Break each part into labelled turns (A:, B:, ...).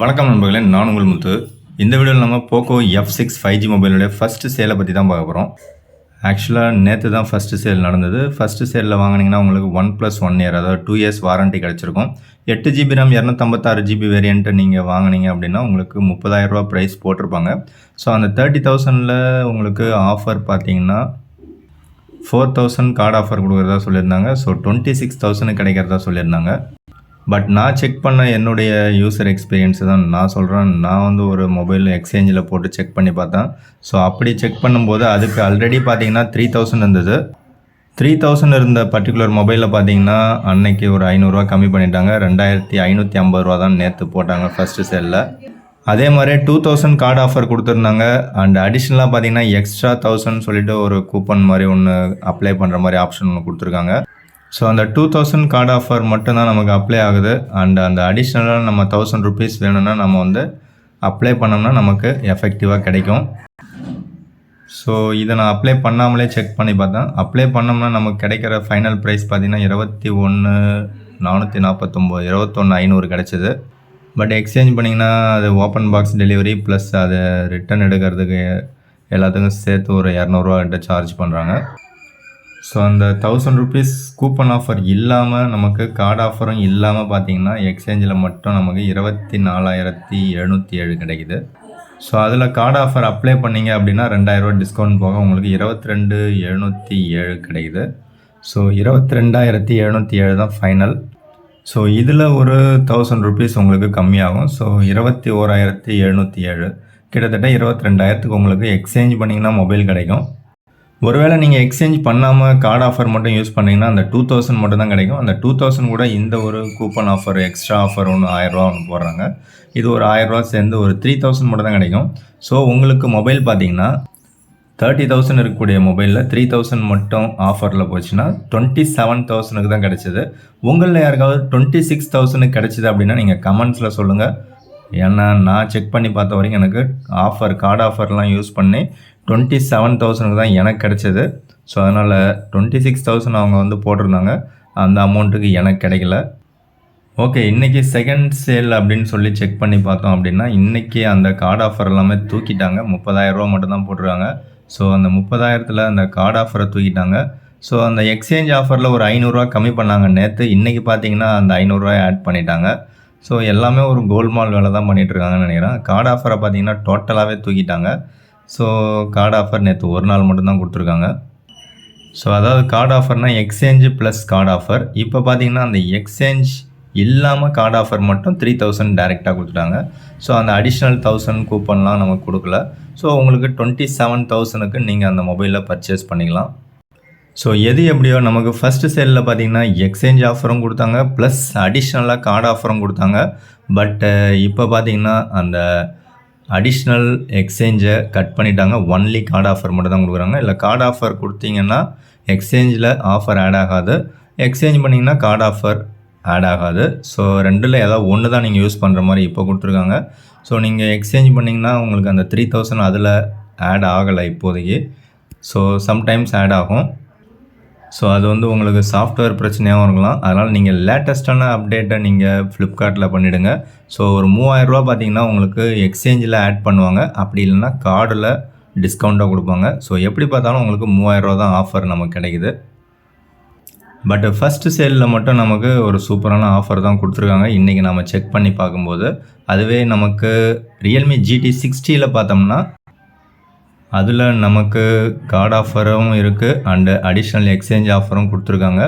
A: வணக்கம் நண்பர்களே நான் உங்கள் முத்து. இந்த வீடியோவில் நம்ம Poco F six five G மொபைலுடைய first சேலை பற்றி தான் பார்க்க போகிறோம் ஆக்சுவலாக நேற்று தான் ஃபஸ்ட்டு சேல் நடந்தது. ஃபஸ்ட்டு சேலில் வாங்கினீங்கன்னா உங்களுக்கு ஒன் ப்ளஸ் ஒன் இயர் அதாவது டூ இயர்ஸ் வாரண்ட்டி கிடச்சிருக்கும். எட்டு ஜிபி ரேம் இரநூத்தம்பத்தாறு ஜிபி வேரியண்ட்டை நீங்கள் வாங்கினீங்க அப்படின்னா உங்களுக்கு முப்பதாயிரரூபா ப்ரைஸ் போட்டிருப்பாங்க. ஸோ அந்த தேர்ட்டி தௌசண்டில் உங்களுக்கு ஆஃபர் பார்த்தீங்கன்னா ஃபோர் தௌசண்ட் கார்டு ஆஃபர் கொடுக்குறதா சொல்லியிருந்தாங்க. ஸோ டுவெண்ட்டி சிக்ஸ் தௌசண்ட் கிடைக்கிறதா சொல்லியிருந்தாங்க. பட் நான் செக் பண்ண என்னுடைய யூசர் எக்ஸ்பீரியன்ஸு தான் நான் சொல்கிறேன் நான் வந்து ஒரு மொபைல் எக்ஸ்சேஞ்சில் போட்டு செக் பண்ணி பார்த்தேன். ஸோ அப்படி செக் பண்ணும்போது அதுக்கு ஆல்ரெடி பார்த்தீங்கன்னா த்ரீ தௌசண்ட் இருந்தது. த்ரீ தௌசண்ட் இருந்த பர்டிகுலர் மொபைலில் பார்த்தீங்கன்னா அன்னைக்கு ஒரு ஐநூறுரூவா கம்மி பண்ணிட்டாங்க. ரெண்டாயிரத்தி ஐநூற்றி ஐம்பது ரூபா தான் நேற்று போட்டாங்க ஃபஸ்ட்டு செல்லில் அதே மாதிரி டூ தௌசண்ட் கார்டு ஆஃபர் கொடுத்துருந்தாங்க. அண்ட் அடிஷ்னலாக பார்த்தீங்கன்னா எக்ஸ்ட்ரா தௌசண்ட் சொல்லிட்டு ஒரு கூப்பன் மாதிரி ஒன்று அப்ளை பண்ணுற மாதிரி ஆப்ஷன் ஒன்று கொடுத்துருக்காங்க. ஸோ அந்த டூ தௌசண்ட் கார்டு ஆஃபர் மட்டும்தான் நமக்கு அப்ளை ஆகுது. அண்ட் அந்த அடிஷ்னலாக நம்ம தௌசண்ட் ருபீஸ் வேணும்னா நம்ம வந்து அப்ளை பண்ணோம்னா நமக்கு எஃபெக்டிவாக கிடைக்கும். ஸோ இதை நான் அப்ளை பண்ணாமலே செக் பண்ணி பார்த்தேன். அப்ளை பண்ணோம்னா நமக்கு கிடைக்கிற ஃபைனல் ப்ரைஸ் பார்த்திங்கன்னா இருபத்தி ஒன்று நானூற்றி நாற்பத்தொம்போது இருபத்தொன்று ஐநூறு கிடச்சிது. பட் எக்ஸ்சேஞ்ச் பண்ணிங்கன்னா அது ஓப்பன் பாக்ஸ் டெலிவரி ப்ளஸ் அதை ரிட்டன் எடுக்கிறதுக்கு எல்லாத்துக்கும் சேர்த்து ஒரு இரநூறுவா கிட்ட சார்ஜ் பண்ணுறாங்க ஸோ அந்த தௌசண்ட் ருபீஸ் கூப்பன் ஆஃபர் இல்லாமல் நமக்கு கார்டு ஆஃபரும் இல்லாமல் பார்த்தீங்கன்னா எக்ஸ்சேஞ்சில் மட்டும் நமக்கு இருபத்தி நாலாயிரத்தி எழுநூற்றி ஏழு கிடைக்குது. ஸோ அதில் கார்டு ஆஃபர் அப்ளை பண்ணீங்க அப்படின்னா ரெண்டாயிரரூவா டிஸ்கவுண்ட் போக உங்களுக்கு இருபத்தி ரெண்டு எழுநூற்றி ஏழு கிடைக்குது. ஸோ இருபத்தி ரெண்டாயிரத்தி எழுநூற்றி ஏழு தான் ஃபைனல் ஸோ இதில் ஒரு தௌசண்ட் ருபீஸ் உங்களுக்கு கம்மியாகும். ஸோ இருபத்தி ஓராயிரத்தி எழுநூற்றி ஏழு. கிட்டத்தட்ட இருபத்தி ரெண்டாயிரத்துக்கு உங்களுக்கு எக்ஸ்சேஞ்ச் பண்ணிங்கன்னா மொபைல் கிடைக்கும். ஒருவேளை நீங்கள் எக்ஸ்சேஞ்ச் பண்ணாமல் கார்டு ஆஃபர் மட்டும் யூஸ் பண்ணீங்கன்னா அந்த டூ தௌசண்ட் மட்டும் தான் கிடைக்கும். அந்த டூ தௌசண்ட் கூட இந்த ஒரு கூப்பன் ஆஃபர் எக்ஸ்ட்ரா ஆஃபர் ஒன்று ஆயிரரூவா ஒன்று போடுறாங்க. இது ஒரு ஆயிரரூவா சேர்ந்து ஒரு த்ரீ தௌசண்ட் மட்டும் தான் கிடைக்கும். ஸோ உங்களுக்கு மொபைல் பார்த்தீங்கன்னா தேர்ட்டி தௌசண்ட் இருக்கக்கூடிய மொபைலில் த்ரீ தௌசண்ட் மட்டும் ஆஃபரில் போச்சுன்னா டுவெண்ட்டி செவன் தௌசண்ட்க்கு தான் கிடச்சிது. உங்களில் யாருக்காவது டுவெண்ட்டி சிக்ஸ் தௌசண்ட்க்கு கிடச்சிது அப்படின்னா நீங்கள் கமெண்ட்ஸில் சொல்லுங்கள் ஏன்னா நான் செக் பண்ணி பார்த்த வரைக்கும் எனக்கு ஆஃபர் கார்டு ஆஃபர்லாம் யூஸ் பண்ணி டுவெண்ட்டி செவன் தௌசண்ட்க்கு தான் எனக்கு கிடச்சிது. ஸோ அதனால் டுவெண்ட்டி சிக்ஸ் தௌசண்ட் அவங்க வந்து போட்டிருந்தாங்க. அந்த அமௌண்ட்டுக்கு எனக்கு கிடைக்கல. ஓகே இன்றைக்கி செகண்ட் சேல் அப்படின்னு சொல்லி செக் பண்ணி பார்த்தோம் அப்படின்னா இன்றைக்கி அந்த கார்டு ஆஃபர் எல்லாமே தூக்கிட்டாங்க. முப்பதாயிரரூவா மட்டும்தான் போட்டிருக்காங்க. ஸோ அந்த முப்பதாயிரத்தில் அந்த கார்டு ஆஃபரை தூக்கிட்டாங்க. ஸோ அந்த எக்ஸ்சேஞ்ச் ஆஃபரில் ஒரு ஐநூறுரூவா கம்மி பண்ணாங்க. நேற்று இன்றைக்கி பார்த்தீங்கன்னா அந்த ஐநூறுரூவா ஆட் பண்ணிட்டாங்க. ஸோ எல்லாமே ஒரு கோல்மால் வேலை தான் பண்ணிகிட்ருக்காங்கன்னு நினைக்கிறேன். கார்டு ஆஃபரை பார்த்தீங்கன்னா டோட்டலாகவே தூக்கிட்டாங்க. ஸோ கார்டு ஆஃபர் நேற்று ஒரு நாள் மட்டும்தான் கொடுத்துருக்காங்க. ஸோ அதாவது கார்டு ஆஃபர்னால் எக்ஸ்சேஞ்சு ப்ளஸ் கார்டு ஆஃபர் இப்போ பார்த்தீங்கன்னா அந்த எக்ஸ்சேஞ்ச் இல்லாமல் கார்டு ஆஃபர் மட்டும் த்ரீ தௌசண்ட் டேரெக்டாக கொடுத்துட்டாங்க. ஸோ அந்த அடிஷ்னல் தௌசண்ட் கூப்பன்லாம் நமக்கு கொடுக்கல. ஸோ உங்களுக்கு டுவெண்ட்டி செவன் தௌசணுக்கு நீங்கள் அந்த மொபைலில் பர்ச்சேஸ் பண்ணிக்கலாம். ஸோ எது எப்படியோ நமக்கு ஃபஸ்ட்டு சேலில் பார்த்தீங்கன்னா எக்ஸ்சேஞ்ச் ஆஃபரும் கொடுத்தாங்க. ப்ளஸ் அடிஷ்னலாக கார்டு ஆஃபரும் கொடுத்தாங்க. பட்டு இப்போ பார்த்தீங்கன்னா அந்த அடிஷ்னல் எக்ஸ்சேஞ்சை கட் பண்ணிட்டாங்க. ஒன்லி கார்டு ஆஃபர் மட்டும் தான் கொடுக்குறாங்க. இல்லை கார்டு ஆஃபர் கொடுத்தீங்கன்னா எக்ஸ்சேஞ்சில் ஆஃபர் ஆட் ஆகாது. எக்ஸ்சேஞ்ச் பண்ணிங்கன்னா கார்டு ஆஃபர் ஆட் ஆகாது. ஸோ ரெண்டில் ஏதாவது ஒன்று தான் நீங்கள் யூஸ் பண்ணுற மாதிரி இப்போ கொடுத்துருக்காங்க. ஸோ நீங்கள் எக்ஸ்சேஞ்ச் பண்ணிங்கன்னா உங்களுக்கு அந்த த்ரீ தௌசண்ட் அதில் ஆட் ஆகலை இப்போதைக்கு. ஸோ சம்டைம்ஸ் ஆட் ஆகும். ஸோ அது வந்து உங்களுக்கு சாஃப்ட்வேர் பிரச்சனையாகவும் இருக்கலாம். அதனால் நீங்கள் லேட்டஸ்ட்டான அப்டேட்டை நீங்கள் ஃப்ளிப்கார்ட்டில் பண்ணிவிடுங்க ஸோ ஒரு மூவாயிரரூபா பார்த்தீங்கன்னா உங்களுக்கு எக்ஸ்சேஞ்சில் ஆட் பண்ணுவாங்க. அப்படி இல்லைன்னா கார்டில் டிஸ்கவுண்ட்டாக கொடுப்பாங்க. ஸோ எப்படி பார்த்தாலும் உங்களுக்கு மூவாயிரரூவா தான் ஆஃபர் நமக்கு கிடைக்குது. பட் ஃபஸ்ட்டு சேலில் மட்டும் நமக்கு ஒரு சூப்பரான ஆஃபர் தான் கொடுத்துருக்காங்க. இன்றைக்கி நம்ம செக் பண்ணி பார்க்கும்போது. அதுவே நமக்கு ரியல்மி ஜிடி சிக்ஸ்டியில் பார்த்தோம்னா அதில் நமக்கு கார்டு ஆஃபரும் இருக்குது அண்டு அடிஷ்னல் எக்ஸ்சேஞ்ச் ஆஃபரும் கொடுத்துருக்காங்க.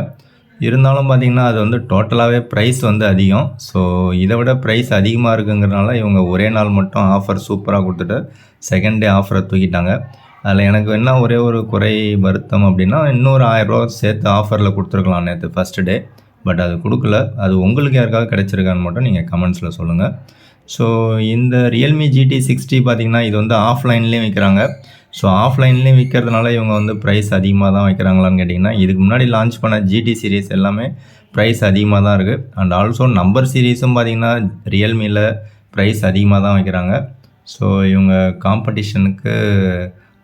A: இருந்தாலும் பார்த்திங்கன்னா அது வந்து டோட்டலாகவே ப்ரைஸ் வந்து அதிகம். ஸோ இதை விட ப்ரைஸ் அதிகமாக இருக்குங்கிறனால இவங்க ஒரே நாள் மட்டும் ஆஃபர் சூப்பராக கொடுத்துட்டு செகண்ட் டே ஆஃபரை தூக்கிட்டாங்க. அதில் எனக்கு என்ன ஒரே ஒரு குறை வருத்தம் அப்படின்னா இன்னொரு ஆயிரரூவா சேர்த்து ஆஃபரில் கொடுத்துருக்கலாம் நேற்று ஃபஸ்ட்டு டே பட் அது கொடுக்கல. அது உங்களுக்கு யாருக்காவது கிடச்சிருக்கான்னு மட்டும் நீங்கள் கமெண்ட்ஸில் சொல்லுங்கள் ஸோ இந்த ரியல்மி ஜிடி சிக்ஸ்டி பார்த்திங்கன்னா இது வந்து ஆஃப்லைன்லேயும் விற்கிறாங்க ஸோ ஆஃப்லைன்லேயும் விற்கிறதுனால இவங்க வந்து ப்ரைஸ் அதிகமாக தான் வைக்கிறாங்களான்னு கேட்டிங்கன்னா இதுக்கு முன்னாடி லான்ச் பண்ண ஜிடி சீரீஸ் எல்லாமே ப்ரைஸ் அதிகமாக தான் இருக்குது அண்ட் ஆல்சோ நம்பர் சீரீஸும் பார்த்திங்கன்னா ரியல்மியில் ப்ரைஸ் அதிகமாக தான் வைக்கிறாங்க. ஸோ இவங்க காம்படிஷனுக்கு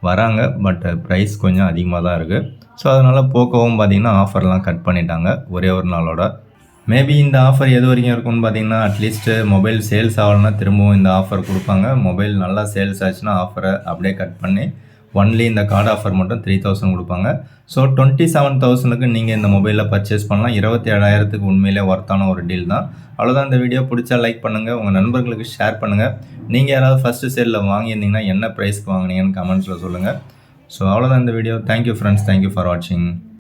A: வராங்க பட் ப்ரைஸ் கொஞ்சம் அதிகமாக தான் இருக்குது ஸோ அதனால் போக்கோவும் பார்த்திங்கன்னா ஆஃபர்லாம் கட் பண்ணிட்டாங்க ஒரே ஒரு நாளோட. மேபி இந்த ஆஃபர் எது வரைக்கும் இருக்கும்னு பார்த்தீங்கன்னா அட்லீஸ்ட்டு மொபைல் சேல்ஸ் ஆகலைன்னா திரும்பவும் இந்த ஆஃபர் கொடுப்பாங்க. மொபைல் நல்லா சேல்ஸ் ஆச்சுன்னா ஆஃபரை அப்படியே கட் பண்ணி ஒன்லி இந்த கார்டு ஆஃபர் மட்டும் த்ரீ தௌசண்ட் கொடுப்பாங்க. ஸோ டுவெண்ட்டி செவன் தௌசண்ட்க்கு நீங்கள் இந்த மொபைலில் பர்ச்சேஸ் பண்ணலாம். இருபத்தி ஏழாயிரத்துக்கு உண்மையிலே ஒர்த்தான ஒரு டீல் தான். அவ்வளோதான் இந்த வீடியோ பிடிச்சா லைக் பண்ணுங்கள் உங்கள் நண்பர்களுக்கு ஷேர் பண்ணுங்கள் நீங்கள் யாராவது ஃபஸ்ட்டு சேலில் வாங்கியிருந்தீங்கன்னா என்ன ப்ரைஸ்க்கு வாங்குனீங்கன்னு கமெண்ட்ஸில் சொல்லுங்கள் ஸோ அவ்வளோதான் இந்த video thank you friends thank you for வாட்சிங்